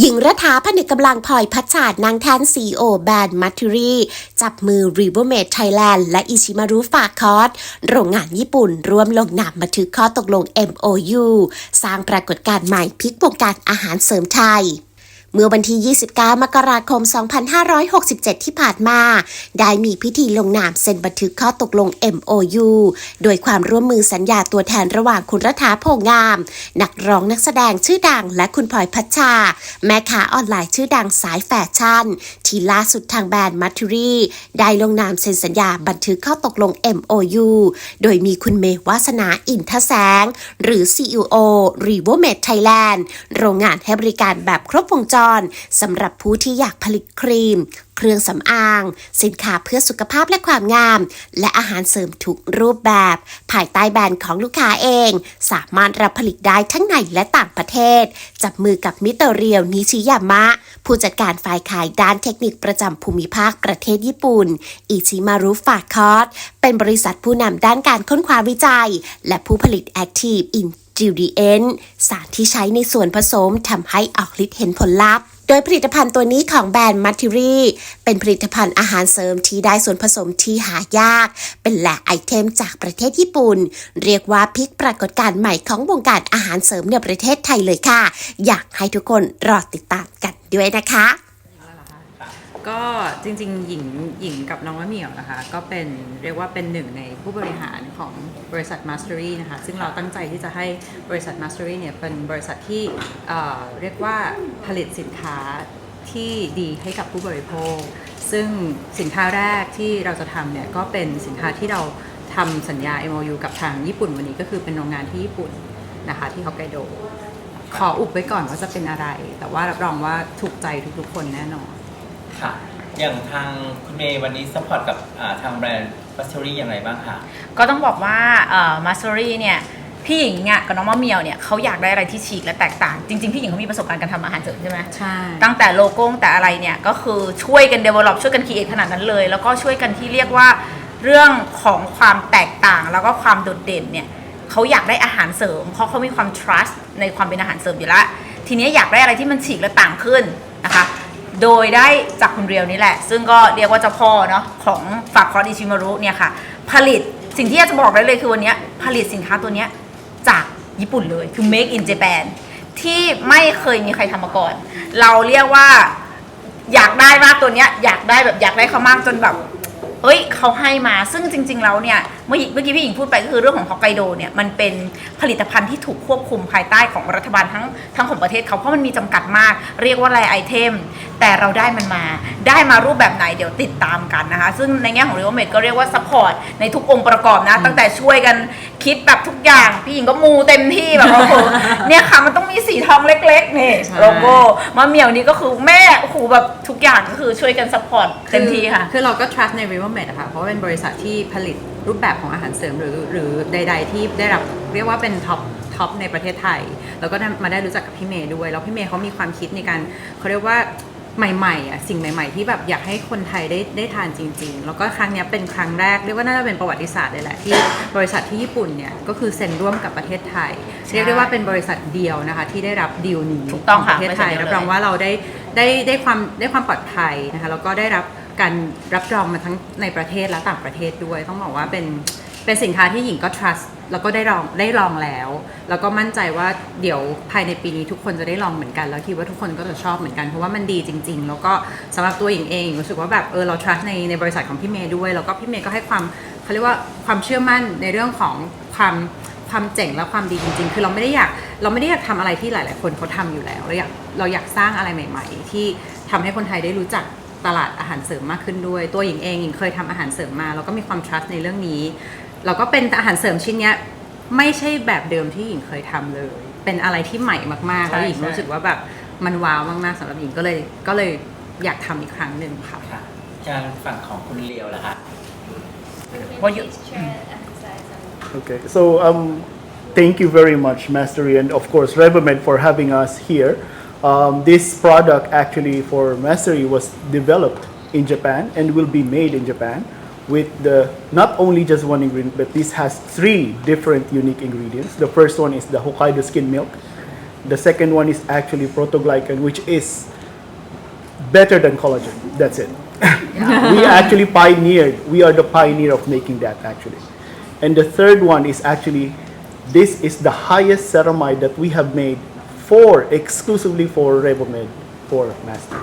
หญิงรัฐาผนึกกำลังพลอยพัชชาดนางแทนซีโอแบรนด์มัต u รีจับมือ r i v e r m a d e Thailand และอิชิมารุฝากคอร์สโรงงานญี่ปุ่นร่วมลงนามบันทึกข้อตกลง MOU สร้างปรากฏการณ์ใหม่พลิกวงการอาหารเสริมไทย เมื่อวันที่ 29 มกราคม 2567 ที่ผ่านมา ได้มีพิธีลงนามเซ็นบันทึกข้อตกลง MOU โดยความร่วมมือสัญญาตัวแทนระหว่างคุณรัฐาโพงาม นักร้องนักแสดงชื่อดังและคุณพลอยพัชชา แม่ค้าออนไลน์ชื่อดังสายแฟชั่น ที่ล่าสุดทางแบรนด์มัต u รีได้ลงนามเซ็นสัญญาบันทึกข้อตกลง MOU โดยมีคุณเมวาสนาอินทแสง หรือ CEO r e v o m e d Thailand โรงงานให้บริการแบบครบวงจรสำหรับผู้ที่อยากผลิตครีม เครื่องสำอาง สินค้าเพื่อสุขภาพและความงาม และอาหารเสริมทุกรูปแบบ ภายใต้แบรนด์ของลูกค้าเอง สามารถรับผลิตได้ทั้งในและต่างประเทศ จับมือกับมิเตอร์เรียวนิชิยามะ ผู้จัดการฝ่ายขายด้านเทคนิคประจำภูมิภาคประเทศญี่ปุ่น อิชิมารุฝากคอสเป็นบริษัทผู้นำด้านการค้นคว้าวิจัย และผู้ผลิตแอคทีฟ Active Ingredient สารที่ใช้ในส่วนผสมทำให้ออกฤทธิ์เห็นผลลัพธ์โดยผลิตภัณฑ์ตัวนี้ของแบรนด์มัต u รีเป็นผลิตภัณฑ์อาหารเสริมที่ได้ส่วนผสมที่หายาก เป็นแหล่ไอเทมจากประเทศญี่ปุ่น เรียกว่าพลิกปรากฏการณ์ใหม่ของวงการอาหารเสริมในประเทศไทยเลยค่ะ อยากให้ทุกคนรอติดตามกันด้วยนะคะ ก็จริงๆ หญิงหญิงกับน้องมะเหมี่ยวนะคะ ก็เป็นเรียกว่าเป็นหนึ่งในผู้บริหารของบริษัท Mastery นะคะ ซึ่งเราตั้งใจที่จะให้บริษัท Mastery เนี่ยเป็นบริษัทที่เอ่อเรียกว่าผลิตสินค้าที่ดีให้กับผู้บริโภค ซึ่งสินค้าแรกที่เราจะทำเนี่ยก็เป็นสินค้าที่เราทำสัญญา MOU กับทางญี่ปุ่นวันนี้ก็คือเป็นโรงงานที่ญี่ปุ่นนะคะที่ฮอกไกโดขออุบไว้ก่อนว่าจะเป็นอะไร แต่ว่ารับรองว่าถูกใจทุกๆคนแน่นอน ค่ะ อย่างทางคุณเมย์วันนี้ซัพพอร์ตกับอ่าทางแบรนด์บัสเตอรี่อย่างไรบ้างคะ ก็ต้องบอกว่ามาสเตอรี่เนี่ยพี่หญิงอะกับน้องมะเหมียวเนี่ยเขาอยากได้อะไรที่ฉีกและแตกต่าง จริง ๆ พี่หญิงเขามีประสบการณ์การทำอาหารเสริมใช่ไหมใช่ ตั้งแต่โลโก้ตั้งแต่อะไรเนี่ยก็คือช่วยกัน develop ช่วยกัน create ขนาดนั้นเลย แล้วก็ช่วยกันที่เรียกว่าเรื่องของความแตกต่างแล้วก็ความโดดเด่นเนี่ยเขาอยากได้อาหารเสริม เพราะเขามีความ trust ในความเป็นอาหารเสริมอยู่แล้วทีนี้อยากได้อะไรที่มันฉีกและต่างขึ้นนะคะ โดยได้จากคุณเรียวนี่แหละ ซึ่งก็เรียกว่าเจ้าพ่อเนาะของฝากคอร์ดิชิมารุเนี่ยค่ะ ผลิตสิ่งที่อยากจะบอกได้เลยคือวันนี้ผลิตสินค้าตัวเนี้ยจากญี่ปุ่นเลยคือ make in Japan ที่ไม่เคยมีใครทำมาก่อน เราเรียกว่าอยากได้มากตัวเนี้ยอยากได้แบบอยากได้เขามากจนแบบเอ้ยเขาให้มาซึ่งจริง ๆ แล้วเนี่ยเมื่อเมื่อกี้พี่หญิงพูดไปก็คือเรื่องของฮอกไกโดเนี่ยมันเป็นผลิตภัณฑ์ที่ถูกควบคุมภายใต้ของรัฐบาลทั้งทั้งของประเทศเขาเพราะมันมีจำกัดมาก เรียกว่าลายไอเทม แต่เราได้มันมา ได้มารูปแบบไหนเดี๋ยวติดตามกันนะคะ ซึ่งในแง่ของ r e a l m a d e ก็เรียกว่าซัพพอร์ตในทุกองค์ประกอบนะ ตั้งแต่ช่วยกันคิดแบบทุกอย่าง พี่หญิงก็มูเต็มที่แบบว่าโอ้โหเนี่ยค่ะมันต้องมีสีทองเล็กๆนี่ใช่โลโก้มะเหมียวนี่ก็คือแม่โอ้โหแบบทุกอย่างก็คือช่วยกันซัพพอร์ตเต็มที่ค่ะคือเราก็ trust ใน r i v e r m e d อะค่ะเพราะว่าเป็นบริษัทที่ผลิต รูปแบบของอาหารเสริมหรือหรือใด ๆ ที่ได้รับเรียกว่าเป็นท็อปท็อปในประเทศไทย แล้วก็ได้มาได้รู้จักกับพี่เมย์ด้วย แล้วพี่เมย์เขามีความคิดในการเขาเรียกว่าใหม่ๆอะสิ่งใหม่ ๆ ที่แบบอยากให้คนไทยได้ได้ทานจริง ๆ แล้วก็ครั้งเนี้ยเป็นครั้งแรกเรียกว่าน่าจะเป็นประวัติศาสตร์เลยแหละที่บริษัทที่ญี่ปุ่นเนี่ยก็คือเซ็นร่วมกับประเทศไทยใช่เรียกได้ว่าเป็นบริษัทเดียวนะคะที่ได้รับดีลนี้ถูกต้องขค่ะประเทศไทยบริษัทเดียวรับรองเลยว่าเราได้ได้ได้ความได้ความปลอดภัยนะคะแล้วก็ได้รับ การรับรองมาทั้งในประเทศและต่างประเทศด้วย ต้องบอกว่าเป็นเป็นสินค้าที่หญิงก็ trust แล้วก็ได้ลองได้ลองแล้ว แล้วก็มั่นใจว่าเดี๋ยวภายในปีนี้ทุกคนจะได้ลองเหมือนกัน แล้วคิดว่าทุกคนก็จะชอบเหมือนกันเพราะว่ามันดีจริง ๆ แล้วก็สำหรับตัวหญิงเองรู้สึกว่าแบบเออเรา trust ในในบริษัทของพี่เมย์ด้วย แล้วก็พี่เมย์ก็ให้ความเขาเรียกว่าความเชื่อมั่นในเรื่องของความความเจ๋งและความดีจริง ๆ คือเราไม่ได้อยากเราไม่ได้อยากทำอะไรที่หลาย ๆ คนเขาทำอยู่แล้ว เราอยากเราอยากสร้างอะไรใหม่ ๆ ที่ทำให้คนไทยได้รู้จัก ตลาดอาหารเสริมมากขึ้นด้วย ตัวหญิงเองหญิงเคยทำอาหารเสริมมา แล้วก็มีความ trust ในเรื่องนี้ แล้วก็เป็นอาหารเสริมชิ้นเนี้ยไม่ใช่แบบเดิมที่หญิงเคยทำเลย เป็นอะไรที่ใหม่มากๆใช่แล้วหญิงใช่รู้สึกว่าแบบมันว้าวมากๆสำหรับหญิงก็เลยก็เลยอยากทำอีกครั้งหนึ่งค่ะค่ะทางฝั่งของคุณเลียวล่ะคะว่าอยู่ Okay, so um, thank you very much, Mastery, and of course, Revomed for having us here. Um, this product actually for Mastery was developed in Japan and will be made in Japan. with the not only just one ingredient, but this has three different unique ingredients. The first one is the Hokkaido skin milk. The second one is actually protoglycan, which is better than collagen. That's it. we actually pioneered. We are the pioneer of making that actually. And the third one is actually this is the highest ceramide that we have made for exclusively for Revomed for master.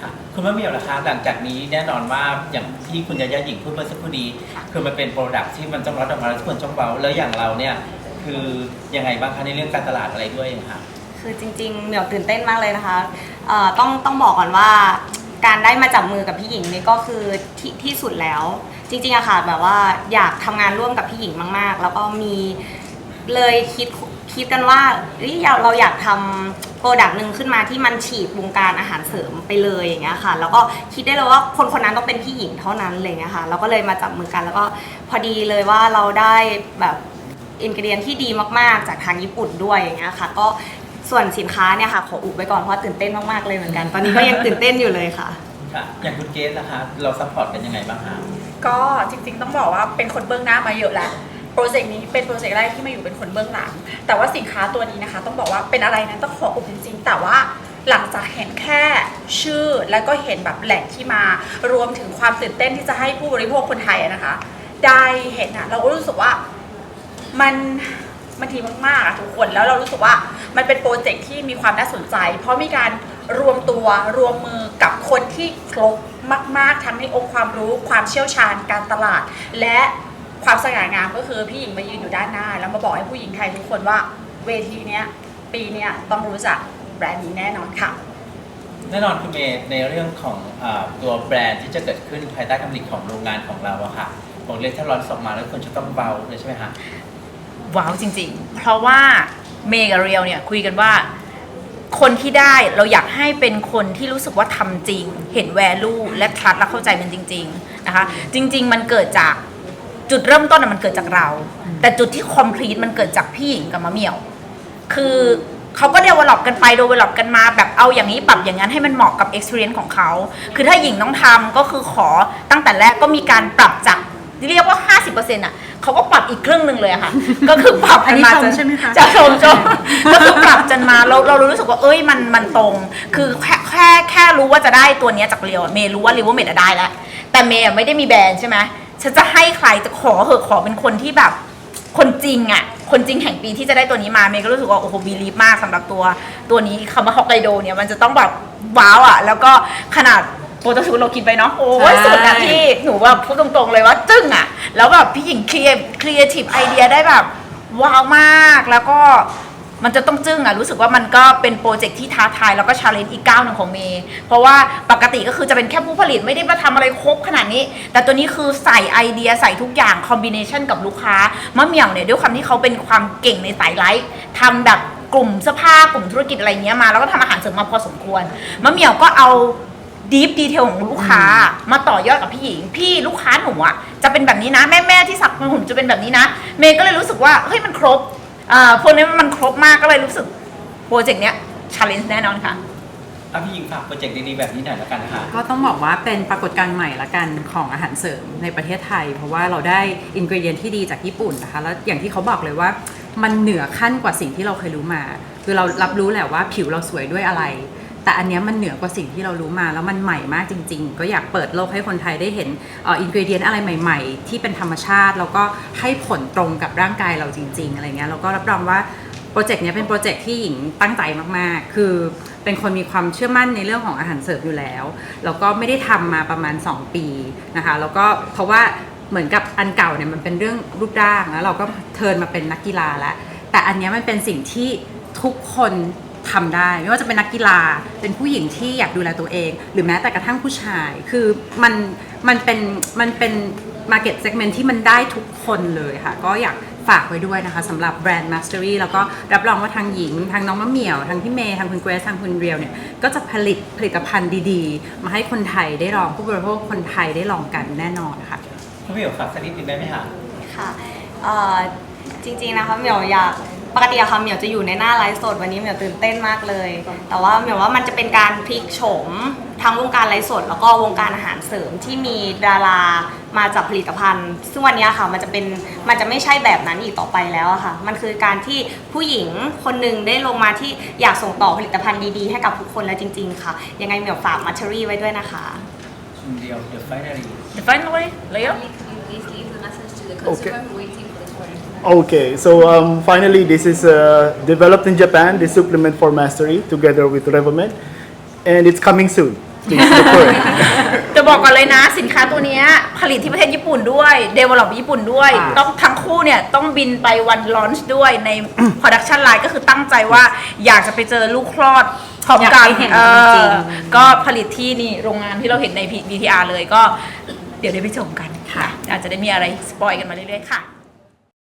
ค่ะคุณมะเหมียวนะคะหลังจากนี้แน่นอนว่าอย่างที่คุณยาย่าหญิงพูดเมื่อสักครู่นี้คือมันเป็นโปรดักที่มันต้องรับออกมาแล้วทุกคนต้องเบาแล้วอย่างเราเนี่ยคือยังไงบ้างคะในเรื่องการตลาดอะไรด้วยค่ะ คือจริงๆ เหมียวตื่นเต้นมากเลยนะคะเอ่อต้องต้องบอกก่อนว่าการได้มาจับมือกับพี่หญิงนี่ก็คือที่ที่สุดแล้ว จริงๆอะค่ะแบบว่าอยากทำงานร่วมกับพี่หญิงมากๆ แล้วก็มีเลยคิด คิดกันว่าเอ้ยเราเราอยากทำโปรดักต์หนึ่งขึ้นมาที่มันฉีดวงการอาหารเสริมไปเลยอย่างเงี้ยค่ะ แล้วก็คิดได้เลยว่าคนคนนั้นต้องเป็นพี่หญิงเท่านั้นอะไรเลยนะคะเราก็เลยมาจับมือกันแล้วก็พอดีเลยว่าเราได้แบบอินกิเดียนที่ดีมากๆ จากทางญี่ปุ่นด้วยอย่างเงี้ยค่ะ ก็ส่วนสินค้าเนี่ยค่ะขออุบไว้ก่อนเพราะว่าตื่นเต้นมากๆเลยเหมือนกัน ตอนนี้ก็ยังตื่นเต้นอยู่เลยค่ะ ค่ะ อย่างคุณเกสนะคะ เราซัพพอร์ตกันยังไงบ้างคะก็จริงๆต้องบอกว่าเป็นคนเบื้องหน้ามาเยอะแล้ว โปรเจกต์นี้เป็นโปรเจกต์แรกที่มาอยู่เป็นคนเบื้องหลัง แต่ว่าสินค้าตัวนี้นะคะ ต้องบอกว่าเป็นอะไรนั้นต้องขออุบจริงๆ แต่ว่าหลังจากเห็นแค่ชื่อแล้วก็เห็นแบบแหล่งที่มารวมถึงความตื่นเต้นที่จะให้ผู้บริโภคคนไทยนะคะ ได้เห็นอะเราก็รู้สึกว่ามันมันดีมากๆอะทุกคนแล้วเรารู้สึกว่ามันเป็นโปรเจกต์ที่มีความน่าสนใจ เพราะมีการรวมตัวรวมมือกับคนที่ครบมาก ๆทั้งในองค์ความรู้ความเชี่ยวชาญการตลาด และ ความสง่างามก็คือพี่หญิงมายืนอยู่ด้านหน้า แล้วมาบอกให้ผู้หญิงไทยทุกคนว่าเวทีเนี้ยปีเนี้ยต้องรู้จักแบรนด์นี้แน่นอนค่ะ แน่นอนคุณเมย์ในเรื่องของอาตัวแบรนด์ที่จะเกิดขึ้นภายใต้กำลังของโรงงานของเราอะค่ะบอกเลยถ้าร้อนออกมาแล้วคนจะต้องเบาเลยใช่ไหมคะว้าวจริงๆ เพราะว่าเมย์กับเรียวเนี่ยคุยกันว่า คนที่ได้เราอยากให้เป็นคนที่รู้สึกว่าทำจริง เห็นแวลูและทรัสและเข้าใจมันจริง ๆนะคะ จริง ๆ มันเกิดจาก จุดเริ่มต้นน่ะมันเกิดจากเรา แต่จุดที่คอมพลีทมันเกิดจากพี่หญิงกับมะเหมี่ยว คือเขาก็เดเวล็อปกันไปเดเวล็อปกันมา แบบเอาอย่างนี้ปรับอย่างนั้นให้มันเหมาะกับ experience ของเขา คือถ้าหญิงต้องทำก็คือขอตั้งแต่แรกก็มีการปรับจากเรียกว่า 50%อะเขาก็ปรับอีกครึ่งหนึ่งเลยอะค่ะ ก็คือปรับอันนี้มาชมจนใช่ไหมคะจะชมชมก็คือปรับจนมาเราเรารู้สึกว่าเอ้ยมันมันตรง คือแค่แค่แค่รู้ว่าจะได้ตัวเนี้ยจากเรียวอะเมย์รู้ว่าริวเมดได้แล้วแต่เมย์อะไม่ได้มีแบรนด์ใช่ไหม ฉันจะให้ใครจะขอเหอะขอเป็นคนที่แบบ คนจริงอะ คนจริงแห่งปีที่จะได้ตัวนี้มาเมย์ก็รู้สึกว่าโอ้โหบีลีฟมากสำหรับตัวตัวนี้คำว่าฮอกไกโดเนี่ยมันจะต้องแบบว้าวอะ แล้วก็ขนาดโปรโตชูตเรากินไปเนาะโอ้ยใช่ สุดอะพี่หนูแบบพูดตรงๆเลยว่าจึ้งอะ แล้วแบบพี่หญิงเคลียร์ครีเอทีฟไอเดียได้แบบว้าวมากแล้วก็ มันจะต้องจึ้งอะรู้สึกว่ามันก็เป็นโปรเจกต์ที่ท้าทายแล้วก็ชาเลนจ์อีกก้าวหนึ่งของเมย์เพราะว่าปกติก็คือจะเป็นแค่ผู้ผลิตไม่ได้มาทำอะไรครบขนาดนี้ แต่ตัวนี้คือใส่ไอเดียใส่ทุกอย่างคอมบิเนชันกับลูกค้ามะเหมี่ยวเนี่ยด้วยความที่เขาเป็นความเก่งในสายไลฟ์ทำแบบกลุ่มเสื้อผ้ากลุ่มธุรกิจอะไรเงี้ยมาแล้วก็ทำอาหารเสริมมาพอสมควรมะเหมี่ยวก็เอาดีฟดีเทลของลูกค้ามาต่อยอดกับพี่หญิง พี่ลูกค้าหนูอะจะเป็นแบบนี้นะแม่แม่ที่สักหุ่นจะเป็นแบบนี้นะ เมย์ก็เลยรู้สึกว่าเฮ้ยมันครบ อ่าพวกนี้มันครบมากก็เลยรู้สึกโปรเจกต์เนี้ยชาเลนจ์แน่นอนค่ะเอาพี่หญิงฝากโปรเจกต์ดีๆแบบนี้หน่อยละกันนะคะก็ต้องบอกว่าเป็นปรากฏการณ์ใหม่ละกันของอาหารเสริมในประเทศไทย เพราะว่าเราได้อินก e เดียนที่ดีจากญี่ปุ่นนะคะ แล้วอย่างที่เขาบอกเลยว่า มันเหนือขั้นกว่าสิ่งที่เราเคยรู้มา คือเรารับรู้แหละว่าผิวเราสวยด้วยอะไร แต่อันเนี้ยมันเหนือกว่าสิ่งที่เรารู้มา แล้วมันใหม่มากจริง ๆ ก็อยากเปิดโลกให้คนไทยได้เห็นเอินก e เดียนอะไรใหม่ ๆ ที่เป็นธรรมชาติ แล้วก็ให้ผลตรงกับร่างกายเราจริง ๆ อะไรเงี้ยแล้วก็รับรองว่าโปรเจกต์เนี้ยเป็นโปรเจกต์ที่หญิงตั้งใจมากๆ คือเป็นคนมีความเชื่อมั่นในเรื่องของอาหารเสริมอยู่แล้ว แล้วก็ไม่ได้ทำมาประมาณ 2 ปีนะคะ แล้วก็เพราะว่าเหมือนกับอันเก่าเนี่ยมันเป็นเรื่องรูปร่างแล้วเราก็เทิร์นมาเป็นนักกีฬาแล้ว แต่อันเนี้ยมันเป็นสิ่งที่ทุกคน ทำได้ ไม่ว่าจะเป็นนักกีฬา เป็นผู้หญิงที่อยากดูแลตัวเอง หรือแม้แต่กระทั่งผู้ชาย คือมันมันเป็นมันเป็น Market Segment ที่มันได้ทุกคนเลยค่ะ ก็อยากฝากไว้ด้วยนะคะสำหรับแบรนด์ Mastery แล้วก็รับรองว่าทางหญิง ทางน้องมะเหมี่ยว ทางพี่เมย์ ทางคุณเกรซทางคุณเรียวเนี่ย ก็จะผลิตผลิตภัณฑ์ดีๆ มาให้คนไทยได้ลองผู้บริโภคคนไทยได้ลองกันแน่นอนค่ะพี่เหมียวฝากสักนิดนึงได้ไหมคะค่ะเอ่อจริงๆนะคะเหมียวอยาก ปกติอะค่ะเหมียวจะอยู่ในหน้าไลฟ์สดวันนี้เหมียวตื่นเต้นมากเลย แต่ว่าเหมียวว่ามันจะเป็นการพลิกโฉมทั้งวงการไลฟ์สด แล้วก็วงการอาหารเสริมที่มีดารามาจากผลิตภัณฑ์ ซึ่งวันเนี้ยค่ะมันจะเป็นมันจะไม่ใช่แบบนั้นอีกต่อไปแล้วอะค่ะ มันคือการที่ผู้หญิงคนหนึ่งได้ลงมาที่อยากส่งต่อผลิตภัณฑ์ดีๆ ให้กับทุกคนแล้วจริง ๆ ค่ะ ยังไงเหมียวฝากมัชเชอรี่ไว้ด้วยนะคะเดียวเดี๋ยวไฟนอลี The finally Leo Please give the message to the Okay. consumer waiting for the product. Okay, so um, finally, this is uh, developed in Japan. This supplement for mastery together with Revomed, and it's coming soon. Please look for it. จะบอกก่อนเลยนะสินค้าตัวเนี้ยผลิตที่ประเทศญี่ปุ่นด้วยเดเวลลอปญี่ปุ่นด้วยค่ะต้องทั้งคู่เนี่ย ต้องบินไปวันลอนช์ด้วยใน Production Line ก็คือตั้งใจว่าอยากจะไปเจอลูกคลอดพร้อมอยากกันไปเห็นเอจริงอๆก็ผลิตที่นี่โรงงานที่เราเห็นใน VTR เลยก็เดี๋ยวได้ไปชมกันค่ะ อาจจะได้มีอะไรสปอยกันมาเรื่อยๆค่ะ